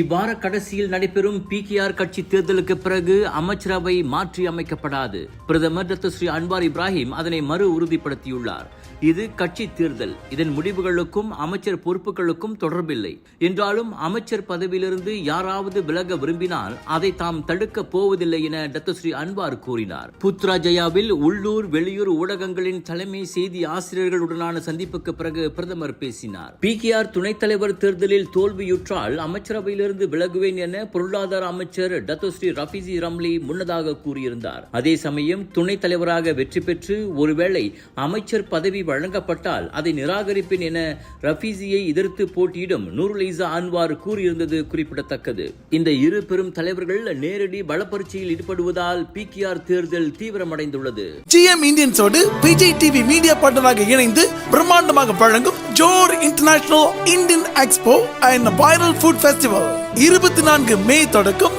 இவ்வார கடைசியில் நடைபெறும் பிகேஆர் கட்சி தேர்தலுக்கு பிறகு அமைச்சரவை மாற்றி அமைக்கப்படாது பிரதமர் டாக்டர் ஸ்ரீ அன்வார் இப்ராஹிம் அதனை மறு உறுதிப்படுத்தியுள்ளார். இது கட்சி தேர்தல். இதன் முடிவுகளுக்கும் அமைச்சர் பொறுப்புகளுக்கும் தொடர்பில்லை. என்றாலும் அமைச்சர் பதவியிலிருந்து யாராவது விலக விரும்பினால் அதை தாம் தடுக்கப் போவதில்லை என டத்தஸ்ரீ அன்பார் அன்வார் கூறினார். புத்ராஜயாவில் உள்ளூர் வெளியூர் ஊடகங்களின் தலைமை செய்தி ஆசிரியர்களுடனான சந்திப்புக்கு பிறகு பிரதமர் பேசினார். பி. கே. ஆர். துணைத் தலைவர் தேர்தலில் தோல்வியுற்றால் அமைச்சரவையிலிருந்து விலகுவேன் என பொருளாதார அமைச்சர் டத்தஸ்ரீ ரஃபிசி ரம்லி முன்னதாக கூறியிருந்தார். அதே சமயம் துணைத் தலைவராக வெற்றி பெற்று ஒருவேளை அமைச்சர் பதவி வழங்கப்பட்டால் அதை நிராகரிப்பேன் என ரஃபீசியை எதிர்த்து போட்டியிடும் நூருலைசா அன்வார் கூறியிருந்தது குறிப்பிடத்தக்கது. இந்த இரு பெரும் தலைவர்கள் நேரடி பலப்பரீட்சையில் ஈடுபடுவதால் பிகேஆர் தேர்தல் தீவிரமடைந்துள்ளது. ஜிஎம் இந்தியன்ஸோடு விஜய் டிவி மீடியா பார்ட்னராக இணைந்து பிரம்மாண்டமாக வழங்கும் Johor international Indian expo and viral food festival இருபத்தி நான்கு மே தொடக்கம்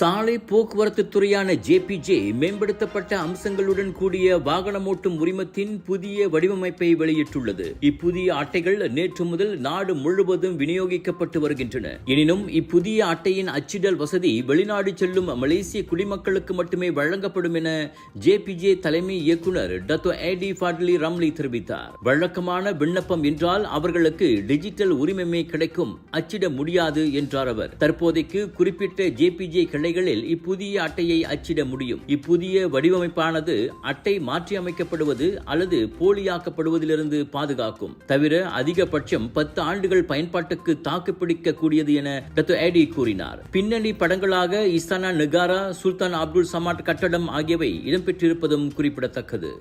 சாலை போக்குவரத்து துறையான ஜேபிஜே மேம்படுத்தப்பட்ட அம்சங்களுடன் கூடிய வாகனம் ஓட்டும் உரிமத்தின் புதிய வடிவமைப்பை வெளியிட்டுள்ளது. இப்புதிய அட்டைகள் நேற்று முதல் நாடு முழுவதும் விநியோகிக்கப்பட்டு வருகின்றன. எனினும் இப்புதிய அட்டையின் அச்சிடல் வசதி வெளிநாடு செல்லும் மலேசிய குடிமக்களுக்கு மட்டுமே வழங்கப்படும் என ஜேபிஜே தலைமை இயக்குனர் டத்தோ ஏடி ஃபாட்லி ரம்லி தெரிவித்தார். வழக்கமான விண்ணப்பம் என்றால் அவர்களுக்கு டிஜிட்டல் உரிமமே கிடைக்கும். அச்சிட முடியாது என்றார் அவர். தற்போதைக்கு குறிப்பிட்ட ஜேபிஜே கிளைகளில் இப்புதிய அட்டையை அச்சிட முடியும் இப்புதிய வடிவமைப்பானது அட்டை மாற்றியமைக்கப்படுவது அல்லது போலியாக்கப்படுவதிலிருந்து பாதுகாக்கும் தவிர அதிகபட்சம் பத்து ஆண்டுகள் பயன்பாட்டுக்கு தாக்குப்பிடிக்க கூடியது என டத்து ஏடி கூறினார் பின்னணி படங்களாக இஸ்தானா நெகாரா சுல்தான் அப்துல் சமாட் கட்டடம் ஆகியவை இடம்பெற்றிருப்பதும் குறிப்பிடத்தக்கது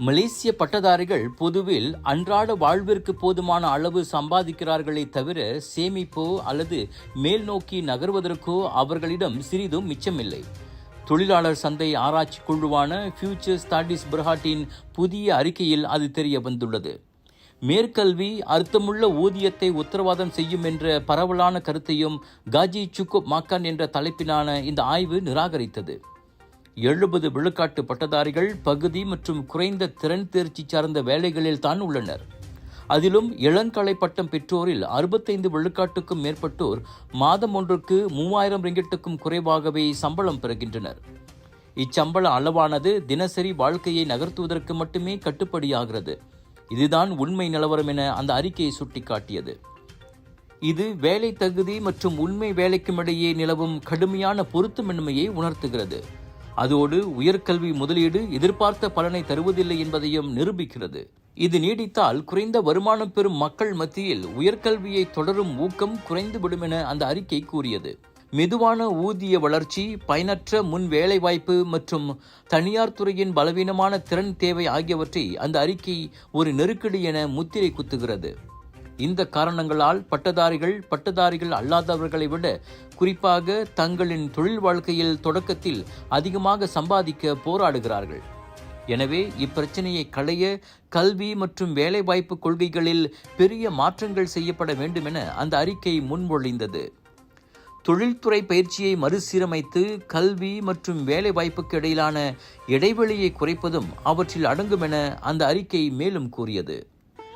மலேசிய பட்டதாரிகள் பொதுவில் அன்றாட வாழ்விற்கு போதுமான அளவு சம்பாதிக்கிறார்களே தவிர சேமிப்போ அல்லது மேல் நோக்கி நகர்வதற்கோ அவர்களிடம் சிறிதும் மிச்சமில்லை. தொழிலாளர் சந்தை ஆராய்ச்சி குழுவான ஃபியூச்சர் ஸ்டாடிஸ் பிரஹாட்டின் புதிய அறிக்கையில் அது தெரிய வந்துள்ளது. மேற்கல்வி அர்த்தமுள்ள ஊதியத்தை உத்தரவாதம் செய்யும் என்ற பரவலான கருத்தையும் காஜி சுக்கு மாக்கான் என்ற தலைப்பிலான இந்த ஆய்வு நிராகரித்தது. எழுபது விழுக்காட்டு பட்டதாரிகள் பகுதி மற்றும் குறைந்த திறன் தேர்ச்சி சார்ந்த வேலைகளில் தான் உள்ளனர். அதிலும் இளங்கலை பட்டம் பெற்றோரில் அறுபத்தைந்து விழுக்காட்டுக்கும் மேற்பட்டோர் மாதம் ஒன்றுக்கு மூவாயிரம் ரிங்கெட்டுக்கும் குறைவாகவே சம்பளம் பெறுகின்றனர். இச்சம்பள அளவானது தினசரி வாழ்க்கையை நகர்த்துவதற்கு மட்டுமே கட்டுப்படியாகிறது. இதுதான் உண்மை நிலவரம் என அந்த அறிக்கையை சுட்டிக்காட்டியது. இது வேலை தகுதி மற்றும் உண்மை வேலைக்கும் இடையே நிலவும் கடுமையான பொருத்தமின்மையை உணர்த்துகிறது. அதோடு உயர்கல்வி முதலீடு எதிர்பார்த்த பலனை தருவதில்லை என்பதையும் நிரூபிக்கிறது. இது நீடித்தால் குறைந்த வருமானம் பெறும் மக்கள் மத்தியில் உயர்கல்வியை தொடரும் ஊக்கம் குறைந்துவிடும் என அந்த அறிக்கை கூறியது. மெதுவான ஊதிய வளர்ச்சி பயனற்ற முன் வேலைவாய்ப்பு மற்றும் தனியார் துறையின் பலவீனமான திறன் தேவை ஆகியவற்றை அந்த அறிக்கை ஒரு நெருக்கடி என முத்திரை குத்துகிறது. இந்த காரணங்களால் பட்டதாரிகள் பட்டதாரிகள் அல்லாதவர்களை விட குறிப்பாக தங்களின் தொழில் வாழ்க்கையில் தொடக்கத்தில் அதிகமாக சம்பாதிக்க போராடுகிறார்கள். எனவே இப்பிரச்சனையை களைய கல்வி மற்றும் வேலைவாய்ப்பு கொள்கைகளில் பெரிய மாற்றங்கள் செய்யப்பட வேண்டும் என அந்த அறிக்கை முன்மொழிந்தது. தொழில்துறை பயிற்சியை மறுசீரமைத்து கல்வி மற்றும் வேலைவாய்ப்புக்கு இடையிலான இடைவெளியை குறைப்பதும் அவற்றில் அடங்கும் என அந்த அறிக்கை மேலும் கூறியது.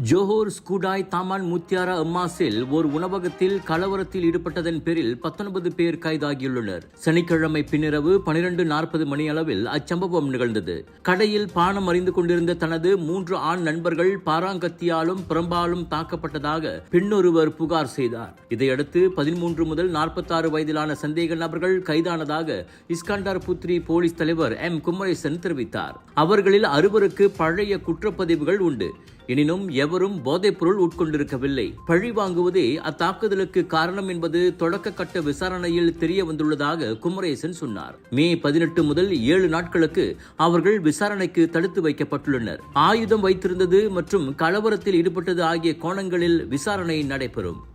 ஜோஹோர் ஸ்கூடாய் தாமான் முத்தியாரா அம்மாஸில் ஒரு உணவகத்தில் கலவரத்தில் ஈடுபட்டதன் பேரில் பத்தொன்பது பேர் கைதாகியுள்ளனர். சனிக்கிழமை பின்னிரவு பனிரெண்டு நாற்பது மணி அளவில் அச்சம்பவம் நிகழ்ந்தது. கடையில் பானம் அறிந்து கொண்டிருந்த தனது மூன்று ஆண் நண்பர்கள் பாராங்கத்தியாலும் புறம்பாலும் தாக்கப்பட்டதாக பெண்ணொருவர் புகார் செய்தார். இதையடுத்து பதிமூன்று முதல் நாற்பத்தாறு வயதிலான சந்தேக நபர்கள் கைதானதாக இஸ்காண்டார் புத்ரி போலீஸ் தலைவர் எம். குமரேசன் தெரிவித்தார். அவர்களில் அறுவருக்கு பழைய குற்றப்பதிவுகள் உண்டு. எனினும் எவரும் போதைப்பொருள் உட்கொண்டிருக்கவில்லை. பழி வாங்குவதே அத்தாக்குதலுக்கு காரணம் என்பது தொடக்க கட்ட விசாரணையில் தெரிய வந்துள்ளதாக குமரேசன் சொன்னார். மே பதினெட்டு முதல் ஏழு நாட்களுக்கு அவர்கள் விசாரணைக்கு தடுத்து வைக்கப்பட்டுள்ளனர். ஆயுதம் வைத்திருந்தது மற்றும் கலவரத்தில் ஈடுபட்டது ஆகிய கோணங்களில் விசாரணை நடைபெறும்.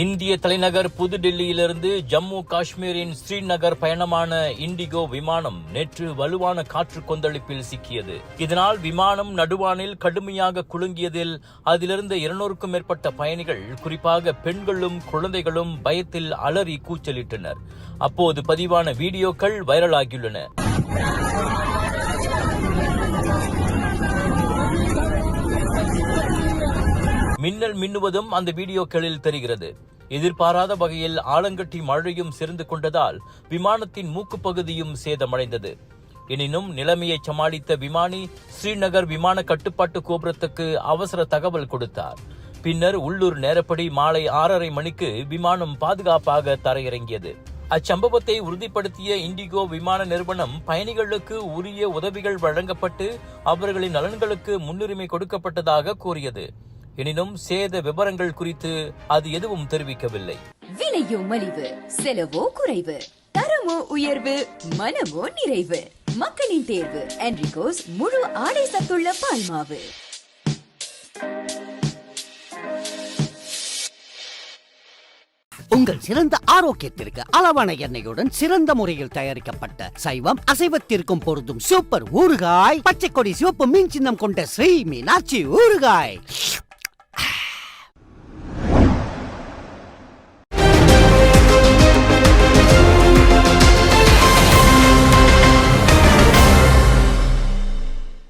இந்திய தலைநகர் புதுடில்லியிலிருந்து ஜம்மு காஷ்மீரின் ஸ்ரீநகர் பயணமான இண்டிகோ விமானம் நேற்று வலுவான காற்று கொந்தளிப்பில் சிக்கியது. இதனால் விமானம் நடுவானில் கடுமையாக குலுங்கியதில் அதிலிருந்த இருநூறுக்கும் மேற்பட்ட பயணிகள் குறிப்பாக பெண்களும் குழந்தைகளும் பயத்தில் அலறி கூச்சலிட்டனர். அப்போது பதிவான வீடியோக்கள் வைரலாகியுள்ளன. மின்னல் மின்னுவதும் அந்த வீடியோக்களில் தெரிகிறது. எதிர்பாராத வகையில் ஆலங்கட்டி மழையும் சிறந்து கொண்டதால் விமானத்தின் மூக்கு பகுதியும் சேதமடைந்தது. எனினும் நிலைமையை சமாளித்த விமானி ஸ்ரீநகர் விமான கட்டுப்பாட்டு கோபுரத்துக்கு அவசர தகவல் கொடுத்தார். பின்னர் உள்ளூர் நேரப்படி மாலை ஆறரை மணிக்கு விமானம் பாதுகாப்பாக தரையிறங்கியது. அச்சம்பவத்தை உறுதிப்படுத்திய இண்டிகோ விமான நிறுவனம் பயணிகளுக்கு உரிய உதவிகள் வழங்கப்பட்டு அவர்களின் நலன்களுக்கு முன்னுரிமை கொடுக்கப்பட்டதாக கூறியது. எனினும் சேத விவரங்கள் குறித்து அது எதுவும் தெரிவிக்கவில்லை. விலையோ மலிவு செலவோ குறைவு தரமோ உயர்வு மனமோ நிறைவு. மக்களின் தேர்வு என்ரிகோஸ் முழு ஆடை சத்துள்ள பால்மாவு உங்கள் சிறந்த ஆரோக்கியத்திற்கு அளவான எண்ணெயுடன் சிறந்த முறையில் தயாரிக்கப்பட்ட சைவம் அசைவத்திற்கும் பொருந்தும் சூப்பர் ஊறுகாய். பச்சை கொடி சிவப்பு மீன் சின்னம் கொண்ட ஸ்ரீ மீனாட்சி ஊறுகாய்.